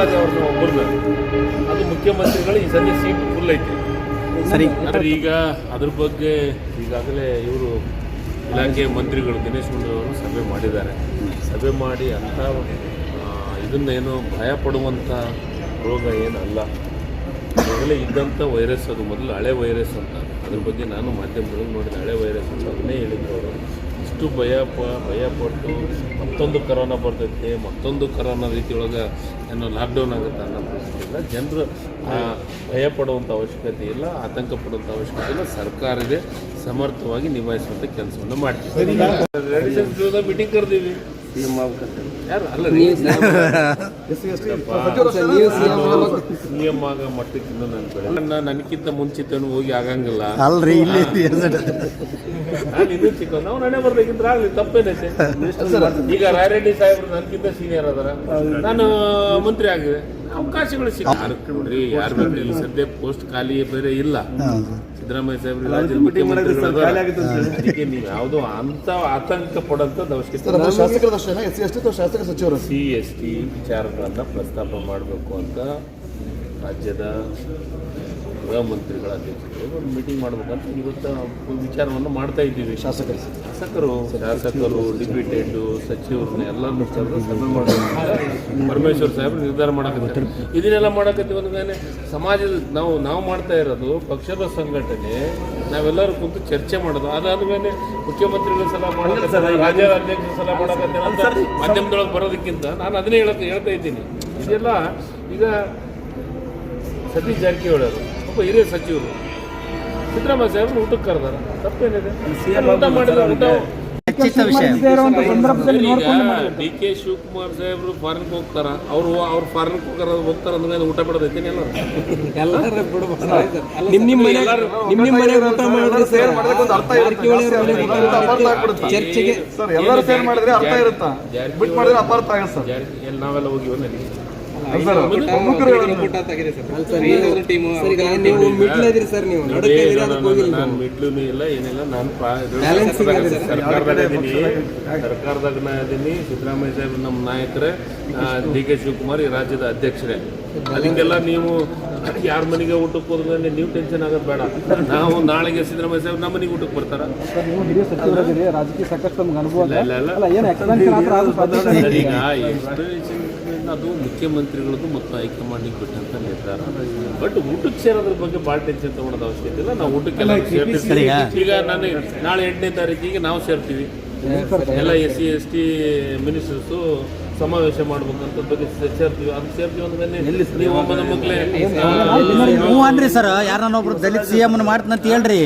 ಅವ್ರನ್ನ ಒಬ್ಬರನ್ನ. ಅದು ಮುಖ್ಯಮಂತ್ರಿಗಳು ಈ ಸದ್ಯ ಸೀಟ್ ಫುಲ್ ಐತಿ. ಸರಿ. ಆದರೆ ಈಗ ಅದ್ರ ಬಗ್ಗೆ ಈಗಾಗಲೇ ಇವರು ಇಲಾಖೆ ಮಂತ್ರಿಗಳು ದಿನೇಶ್ ಗುಂಡೂರವರು ಸಭೆ ಮಾಡಿದ್ದಾರೆ. ಸಭೆ ಮಾಡಿ ಅಂಥ ಇದನ್ನೇನು ಭಯ ಪಡುವಂಥ ರೋಗ ಏನಲ್ಲ. ಮೊದಲೇ ಇದ್ದಂಥ ವೈರಸ್ ಅದು ಮೊದಲು ಹಳೆ ವೈರಸ್ ಅಂತ. ಅದ್ರ ಬಗ್ಗೆ ನಾನು ಮಾಧ್ಯಮದಲ್ಲಿ ನೋಡಿದ ಹಳೆ ವೈರಸ್ ಅಂತ ಅದನ್ನೇ ಹೇಳಿದ್ರು ಅವರು. ಇಷ್ಟು ಭಯ ಪ ಭಯ ಪಟ್ಟು ಮತ್ತೊಂದು ಕರೋನಾ ಬರ್ತೈತೆ ಮತ್ತೊಂದು ಕರೋನಾ ರೀತಿಯೊಳಗೆ ಏನೋ ಲಾಕ್ಡೌನ್ ಆಗುತ್ತೆ ಅನ್ನೋ ಪರಿಸ್ಥಿತಿ ಇಲ್ಲ ಜನರು ಆ, ಭಯ ಪಡುವಂಥ ಅವಶ್ಯಕತೆ ಇಲ್ಲ ಆತಂಕ ಪಡುವಂಥ ಅವಶ್ಯಕತೆ ಇಲ್ಲ. ಸರ್ಕಾರ ಇದೆ ಸಮರ್ಥವಾಗಿ ನಿಭಾಯಿಸುವಂಥ ಕೆಲಸವನ್ನು ಮಾಡ್ತೀವಿ ಮೀಟಿಂಗ್ ಕರೆದೀವಿ. ಯಾರು? ಅಲ್ಲ ರೀ ಸಿ ಎಂ ಆಗ ಮಟ್ಟಕ್ಕೆ ಇನ್ನೂ ನನ್ನ ನನಗಿಂತ ಮುಂಚಿತ ಹೋಗಿ ಆಗಂಗಿಲ್ಲ. ಅಲ್ರಿ ಇಲ್ಲಿ ನಾನು ಇನ್ನೂ ಚಿಕ್ಕ ನಾವು ನಾನೇ ಬರ್ಬೇಕಿದ್ರೆ ಆಗಲಿ ತಪ್ಪೇನೆ ಈಗ ರಾಯರೆಡ್ಡಿ ಸಾಹೇಬ್ರು ನನಗಿಂತ ಸೀನಿಯರ್ ಅದಾರ. ನಾನು ಮಂತ್ರಿ ಆಗಿದೆ ಅವಕಾಶಗಳು ಸಿಕ್ಕ ನೋಡ್ರಿ ಯಾರು ಬೇಕು ಇಲ್ಲಿ ಸದ್ಯ ಪೋಸ್ಟ್ ಖಾಲಿ ಬೇರೆ ಇಲ್ಲ. ಸಿದ್ದರಾಮಯ್ಯ ಸಾಹೇಬ್ರು ರಾಜ್ಯದ ಮುಖ್ಯಮಂತ್ರಿಗಳು. ಅದಕ್ಕೆ ನೀವು ಯಾವುದೋ ಅಂತ ಆತಂಕ ಪಡೋಂಥದ್ದು ಅವಶ್ಯಕತೆ ಶಾಸಕರ ಸಚಿವರು? ಸಿ ಎಸ್ ಟಿ ವಿಚಾರಗಳನ್ನು ಪ್ರಸ್ತಾಪ ಮಾಡಬೇಕು ಅಂತ ರಾಜ್ಯದ ಗೃಹ ಮಂತ್ರಿಗಳ ಅಧ್ಯಕ್ಷತೆಯಲ್ಲಿ ಒಂದು ಮೀಟಿಂಗ್ ಮಾಡಬೇಕಂತ ಇವತ್ತು ವಿಚಾರವನ್ನು ಮಾಡ್ತಾ ಇದ್ದೀವಿ. ಶಾಸಕರು. ಶಾಸಕರು ಶಾಸಕರು ಡಿಪ್ಯೂಟೆಡ್ ಸಚಿವರನ್ನ ಎಲ್ಲರನ್ನು ಸಭೆ ಮಾಡಬೇಕು. ಪರಮೇಶ್ವರ್ ಸಾಹೇಬ್ರು ನಿರ್ಧಾರ ಮಾಡಕತ್ತಾರೆ. ಇದನ್ನೆಲ್ಲ ಮಾಡಕತ್ತೀವಿ ಅಂದ್ಮೇಲೆ ಸಮಾಜದ ನಾವು ನಾವು ಮಾಡ್ತಾ ಇರೋದು ಪಕ್ಷದ ಸಂಘಟನೆ ನಾವೆಲ್ಲರೂ ಕುಂತು ಚರ್ಚೆ ಮಾಡೋದು. ಅದಾದ್ಮೇಲೆ ಮುಖ್ಯಮಂತ್ರಿಗಳ ಸಲ ಮಾಡಕತ್ತಾರೆ ರಾಜ್ಯ ಅಧ್ಯಕ್ಷರ ಸಲ ಮಾಡಕತ್ತಾರೆ ಅಂತ ಮಾಧ್ಯಮದೊಳಗೆ ಬರೋದಕ್ಕಿಂತ ನಾನು ಅದನ್ನೇ ಹೇಳ್ತಾ ಇದ್ದೀನಿ. ಇದೆಲ್ಲ ಈಗ ಸತೀಶ್ ಜಾರಕಿಹೊಳಿ ಅವರು ಒಬ್ಬ ಹಿರಿಯ ಸಚಿವರು ಸಿದ್ದರಾಮಯ್ಯ ಸಾಹೇಬ್ರು ಊಟಕ್ಕೆ ಕರೆದಾರ. ತಪ್ಪೇನಿದೆ? ಊಟ ಮಾಡಿದ ಊಟ ಡಿ ಕೆ ಶಿವಕುಮಾರ್ ಸಾಹೇಬ್ರು ಫಾರಿನ್ಗೆ ಹೋಗ್ತಾರ. ಅವ್ರು ಅವ್ರು ಫಾರಿನ್ ಹೋಗ್ತಾರ ಹೋಗ್ತಾರ ಅಂದ್ರೆ ಊಟ ಬಿಡೋದೈತೇನೆ ಎಲ್ಲರೂ? ಎಲ್ಲರೂ ನಿಮ್ಮ ನಿಮ್ಮ ಮನೆ ನಿಮ್ಮ ನಿಮ್ ಮನೆ ಊಟ ಮಾಡಿದ್ರೆ ಸೇರ್. ಮಾಡಿದ್ರೆ ಒಂದು ಅರ್ಥ ಇರುತ್ತೆ. ಚರ್ಚೆಗೆ ಸರ್ ಎಲ್ಲರೂ ಸೇರ್ ಮಾಡಿದ್ರೆ ಅರ್ಥ ಇರುತ್ತಾ? ಬಿಟ್ ಮಾಡಿದ್ರೆ ಅಪಾರ್ಥ ಆಗುತ್ತೆ ಸರ್. ಜಾರಿ ಎಲ್ಲಿ ನಾವೆಲ್ಲ ಹೋಗಿವ ಸರ್ ನೀವು ಮಿಡ್ಲದಿರಿ ಸರ್ ನೀವು ನಡುಕ್ಕೆ ಇದೀರಿ ಅದಕ್ಕೆ ಹೋಗಿಲ್ಲ ನಾನು ಮಿಡ್ಲೂ ಇಲ್ಲ ಏನಿಲ್ಲ ನಾನು ಸರ್ಕಾರದಾಗ ಇದೀನಿ. ಸರ್ಕಾರದಾಗ ನಾ ಇದೀನಿ. ಸಿದ್ದರಾಮಯ್ಯ ಸಾಹೇಬ್ ನಮ್ಮ ನಾಯಕರೇ. ಡಿ ಕೆ ಶಿವಕುಮಾರ್ ಈ ರಾಜ್ಯದ ಅಧ್ಯಕ್ಷರೇ. ಅದಕ್ಕೆಲ್ಲ ನೀವು ಯಾರ ಮನೆಗೆ ಊಟಕ್ಕೆ ಹೋದ್ರೆ ನೀವು ಟೆನ್ಷನ್ ಆಗೋದು ಬೇಡ. ನಾವು ನಾಳೆಗೆ ಸಿದ್ದರಾಮಯ್ಯ ಸಾಹೇಬ್ ನಮ್ಮ ಮನೆಗೆ ಊಟಕ್ಕೆ ಬರ್ತಾರ. ರಾಜಕೀಯ ಸಾಕಷ್ಟು ನಮ್ಗೆ ಅನುಭವ ಇಲ್ಲ ಇಲ್ಲ ಈಗ explanation ಅದು ಮುಖ್ಯಮಂತ್ರಿಗಳದ್ದು ಮತ್ತು ಹೈಕಮಾಂಡಿಗೆ ಬಿಟ್ಟಂತ ನಿರ್ಧಾರ. ಬಟ್ ಊಟಕ್ಕೆ ಸೇರೋದ್ರ ಬಗ್ಗೆ ಭಾಳ ಟೆನ್ಷನ್ ತಗೊಳೋದು ಅವಶ್ಯಕತೆ ಇಲ್ಲ. ನಾವು ಊಟಕ್ಕೆಲ್ಲ ಸೇರ್ತೀವಿ. ಈಗ ನಾನು ನಾಳೆ ಎಂಟನೇ ತಾರೀಕಿಗೆ ನಾವು ಸೇರ್ತೀವಿ. ಎಲ್ಲ S C S T ministers ಸಮಾವೇಶ ಮಾಡ್ಬೇಕಂತ ಬಗ್ಗೆ ಸೇರ್ತೀವಿ. ಅದು ಸೇರ್ತೀವಿ ಅಂದ್ಮೇಲೆ ನೀವು ಹ್ಞೂ ಅನ್ರಿ ಸರ್. ಯಾರೊಬ್ರು ಒಬ್ರು ದಲಿತ್ ಸಿ ಎಂ ಮಾಡ್ತಂತ ಹೇಳ್ರಿ.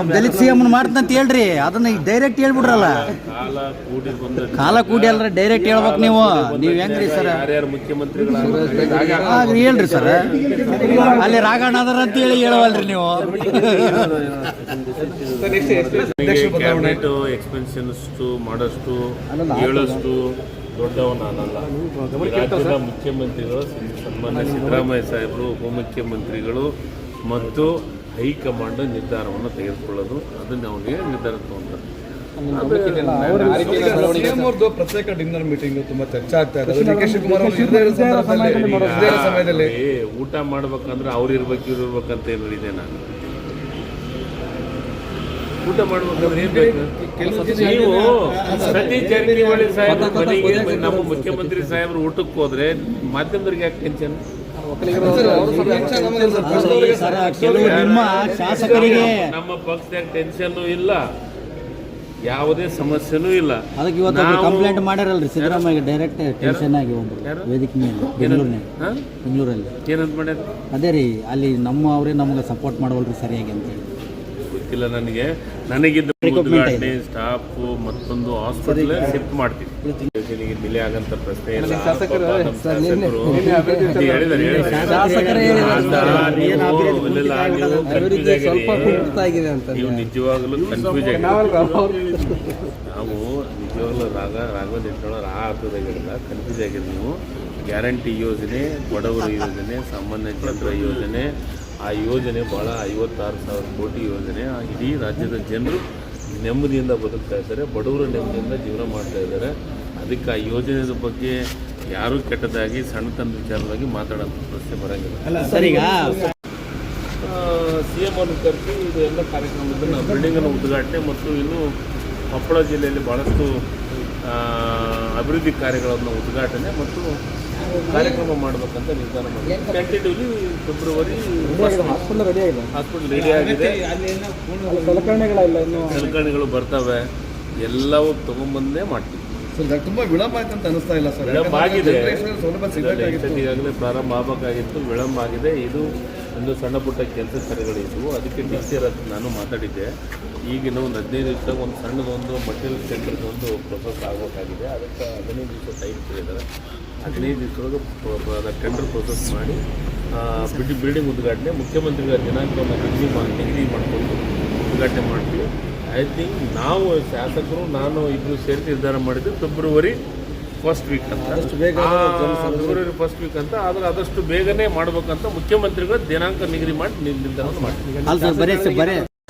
ಒಬ್ಬ ದಲಿತ್ ಸಿ ಎಂ ಮಾಡ್ತಂತ ಹೇಳ್ರಿ. ಅದನ್ನ ಡೈರೆಕ್ಟ್ ಹೇಳ್ಬಿಡ್ರಲ್ಲ. ಕಾಲ ಕೂಡಿ ಬಂದ ಕಾಲ ಕೂಡಿ ಅಲ್ರ ಡೈರೆಕ್ಟ್ ಹೇಳ್ಬೇಕು ನೀವು. ನೀವ್ ಹೆಂಗ್ರಿ ಸರ್? ಯಾರ್ಯಾರು ಆಗ್ರಿ ಹೇಳ್ರಿ ಸರ್. ಅಲ್ಲಿ ರಾಘಣ್ಣ ಅದರ ಅಂತ ಹೇಳಿ ಹೇಳವಲ್ರಿ ನೀವು. ಕ್ಯಾಬಿನೆಟ್ ಎಕ್ಸ್ಪೆನ್ಷನ್ಸ್ಟು ಮಾಡೋಷ್ಟು ಹೇಳೋಷ್ಟು ದೊಡ್ಡವ ನಾನಲ್ಲ. ರಾಜ್ಯದ ಮುಖ್ಯಮಂತ್ರಿಗಳು ಸನ್ಮಾನ್ಯ ಸಿದ್ದರಾಮಯ್ಯ ಸಾಹೇಬರು ಉಪಮುಖ್ಯಮಂತ್ರಿಗಳು ಮತ್ತು ಹೈಕಮಾಂಡ್ ನಿರ್ಧಾರವನ್ನು ತೆಗೆದುಕೊಳ್ಳೋದು. ಅದನ್ನ ಅವನಿಗೆ ನಿರ್ಧಾರ ತಗೊಂಡ್ರೆ? ಪ್ರತ್ಯೇಕ ಡಿನ್ನರ್ ಮೀಟಿಂಗ್ ತುಂಬಾ ಚರ್ಚೆ ಆಗ್ತಾ ಇದೆ. ಊಟ ಮಾಡ್ಬೇಕಂದ್ರೆ ಅವ್ರು ಇರ್ಬೇಕು ಇವ್ರು ಇರ್ಬೇಕಂತ ಏನು ಹೇಳಿದೆ ನಾನು? ಊಟ ಮಾಡ್ಬೇಕಂದ್ರೆ ಏನ್ ಬೇಕು? ನೀವು ಸತೀಶ್ ಜಾರಕಿಹೊಳಿ ಸಾಹೇಬ್ರ ಮನೆಗೆ ನಮ್ಮ ಮುಖ್ಯಮಂತ್ರಿ ಸಾಹೇಬ್ರು ಊಟಕ್ಕೆ ಹೋದ್ರೆ ಮಾಧ್ಯಮದವ್ರಿಗೆ ಯಾಕೆ ಟೆನ್ಷನ್ ಸರ್ ಕೆಲವು ನಿಮ್ಮ ಶಾಸಕರಿಗೆ ನಮ್ಮ ಪಕ್ಷದಾಗ ಟೆನ್ಷನ್ ಇಲ್ಲ. ಯಾವುದೇ ಸಮಸ್ಯೆನೂ ಇಲ್ಲ. ಅದಕ್ಕೆ ಇವತ್ತು ಕಂಪ್ಲೇಂಟ್ ಮಾಡ್ಯಾರಲ್ರಿ ಸಿದ್ದರಾಮಯ್ಯ ಡೈರೆಕ್ಟ್ ಟೆನ್ಷನ್ ಆಗಿ ಒಂದು ಯಾರು? ವೇದಿಕೆ ಮೇಲೆ ಬೆಂಗಳೂರಿನ ಹಾ? ಬೆಂಗಳೂರಲ್ಲಿ. ಏನಂತ ಮಾಡ್ಯಾರ? ಅದೇ ರೀ ಅಲ್ಲಿ ನಮ್ಮ ಅವರೇ ನಮ್ಗೆ ಸಪೋರ್ಟ್ ಮಾಡವಲ್ರಿ ಸರಿಯಾಗಿ ಅಂತ ಹೇಳಿ. ಗೊತ್ತಿಲ್ಲ ನನಗೆ. ನನಗಿದ್ದ ಉದ್ಘಾಟನೆ ಸ್ಟಾಫ್ ಮತ್ತೊಂದು ಹಾಸ್ಪಿಟಲ್ ಶಿಫ್ಟ್ ಮಾಡ್ತೀವಿ. ಯೋಜನೆಗೆ ಡಿಲೇ ಆಗಂತ ಪ್ರಶ್ನೆ ಇಲ್ಲ. ನೀವು ಅಂತ. ನಿಜವಾಗ್ಲೂ ಕನ್ಫ್ಯೂಸ್ ಆಗಿದೆ ನಾವು ನಿಜವಾಗ್ಲೂ ರಾಗ ರಾಘವೇಂದ್ರ ಇಟ್ಕೊಳ್ಳೋರು ಆ ಅರ್ಥದಾಗಿಲ್ಲ ಕನ್ಫ್ಯೂಸ್ ಆಗಿದೆ ನೀವು. ಗ್ಯಾರಂಟಿ ಯೋಜನೆ ಬಡವರ ಯೋಜನೆ ಸಾಮಾನ್ಯ ಚಂದ್ರ ಯೋಜನೆ ಆ ಯೋಜನೆ ಭಾಳ ಐವತ್ತಾರು ಸಾವಿರ ಕೋಟಿ ಯೋಜನೆ. ಇಡೀ ರಾಜ್ಯದ ಜನರು ನೆಮ್ಮದಿಯಿಂದ ಬದುಕ್ತಾ ಇದ್ದಾರೆ ಬಡವರು ನೆಮ್ಮದಿಯಿಂದ ಜೀವನ ಮಾಡ್ತಾ ಇದ್ದಾರೆ. ಅದಕ್ಕೆ ಆ ಯೋಜನೆಯ ಬಗ್ಗೆ ಯಾರೂ ಕೆಟ್ಟದಾಗಿ ಸಣ್ಣತನ ವಿಚಾರವಾಗಿ ಮಾತಾಡೋಂಥ ಪ್ರಶ್ನೆ ಬರೋಂಗಿಲ್ಲ. ಸಿ ಎಂ ಅನ್ನು ಕರೆಸಿ ಇದು ಎಲ್ಲ ಕಾರ್ಯಕ್ರಮದಲ್ಲಿ ಬಿಲ್ಡಿಂಗನ್ನು ಉದ್ಘಾಟನೆ ಮತ್ತು ಇನ್ನು ಕೊಪ್ಪಳ ಜಿಲ್ಲೆಯಲ್ಲಿ ಭಾಳಷ್ಟು ಅಭಿವೃದ್ಧಿ ಕಾರ್ಯಗಳನ್ನು ಉದ್ಘಾಟನೆ ಮತ್ತು ಕಾರ್ಯಕ್ರಮ ಮಾಡಬೇಕಂತ ನಿರ್ಧಾರ ಮಾಡಿದೆ ಟೆಂಟೇಟಿವ್ಲಿ ಫೆಬ್ರವರಿ ಹಾಸ್ಪಿಟಲ್ ರೆಡಿ ಆಗಿದೆ. ಹಾಸ್ಪಿಟಲ್ ರೆಡಿ ಆಗಿದೆ. ಸಲಕರಣೆಗಳಿಲ್ಲ ಇನ್ನು. ಸಲಕರಣೆಗಳು ಬರ್ತವೆ. ಎಲ್ಲವೂ ತೊಗೊಂಬಂದೇ ಮಾಡ್ತೀವಿ. ಸರ್ ತುಂಬ ತುಂಬಾ ವಿಳಂಬ ಆಯ್ತು ಅಂತ ಅನಿಸ್ತಾ ಇಲ್ಲ ಸರ್. ವಿಳಂಬ ಆಗಿದೆ. ಈಗಾಗಲೇ ಪ್ರಾರಂಭ ಆಗಬೇಕಾಗಿತ್ತು ವಿಳಂಬ ಆಗಿದೆ. ಇದು ಒಂದು ಸಣ್ಣ ಪುಟ್ಟ ಕೆಲಸ ಕಾರ್ಯಗಳಿದ್ವು ಅದಕ್ಕೆ ಡಿ ಸಿ ನಾನು ಮಾತಾಡಿದ್ದೆ. ಈಗಿನ ಒಂದು ಹದಿನೈದು ದಿವಸದಾಗ ಒಂದು ಸಣ್ಣದೊಂದು ಮಟೀರಿಯಲ್ ಸೆಂಟರ್ದು ಒಂದು ಪ್ರೊಸೆಸ್ ಆಗಬೇಕಾಗಿದೆ. ಅದಕ್ಕೆ ಹದಿನೈದು ದಿವಸ ಟೈಮ್ ಕೇಳಿದ್ದಾರೆ ಹದಿನೈದು ದಿವಸದೊಳಗೆ ಟೆಂಡರ್ ಪ್ರೊಸೆಸ್ ಮಾಡಿ ಬಿಡಿ ಬಿಲ್ಡಿಂಗ್ ಉದ್ಘಾಟನೆ ಮುಖ್ಯಮಂತ್ರಿಗಳ ದಿನಾಂಕವನ್ನು ನಿಗದಿ ಮಾಡಿ ನಿಗದಿ ಮಾಡಿಕೊಂಡು ಉದ್ಘಾಟನೆ ಮಾಡ್ತೀವಿ. ಐ ಥಿಂಕ್ ನಾವು ಶಾಸಕರು ನಾನು ಇಬ್ಬರು ಸೇರಿ ನಿರ್ಧಾರ ಮಾಡಿದ್ದು ಫೆಬ್ರವರಿ ಫಸ್ಟ್ ವೀಕ್ ಅಂತ. ಅಷ್ಟು ಬೇಗ ಫೆಬ್ರವರಿ ಫಸ್ಟ್ ವೀಕ್ ಅಂತ. ಆದರೆ ಆದಷ್ಟು ಬೇಗನೆ ಮಾಡಬೇಕಂತ ಮುಖ್ಯಮಂತ್ರಿಗಳ ದಿನಾಂಕ ನಿಗದಿ ಮಾಡಿ ನಿರ್- ನಿರ್ಧಾರ ಮಾಡ್ತೀವಿ.